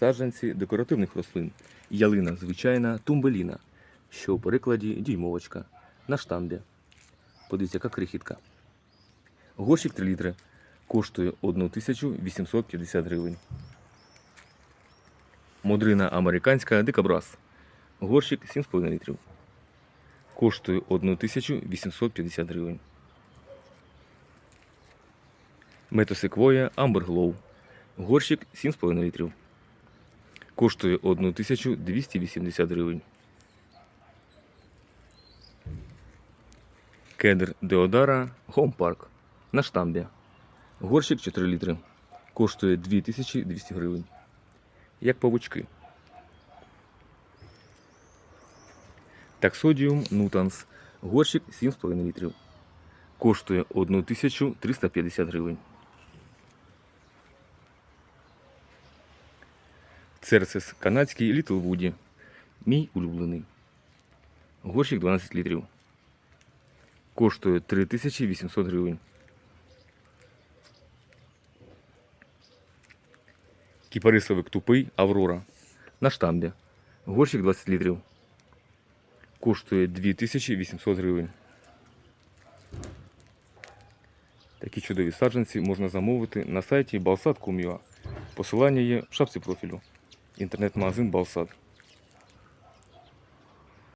саджанці декоративних рослин. Ялина звичайна тумбеліна, що у перекладі дюймовочка на штамбі. Подивіться, яка крихітка. Горщик 3 літри коштує 1850 гривень. Модрина американська дикобраз. Горщик 7,5 літрів. Коштує 1850 гривень. Метосеквоя Амберглоу. Горщик 7,5 літрів. Коштує 1280 гривень. Кедр Деодара Home Park на штамбі. Горщик 4 літри. Коштує 2200 гривень. Як павучки. Таксодіум Нутанс. Горщик 7,5 літрів. Коштує 1350 гривень. Церсис канадський Літл Вуді. Мій улюблений. Горщик 12 літрів. Коштує 3800 гривень. Кіпарисовик тупий Аврора. На штамбі. Горщик 20 літрів. Коштує 2800 гривень. Такі чудові саджанці можна замовити на сайті balsat.com.ua. Посилання є в шапці профілю. internet mais um.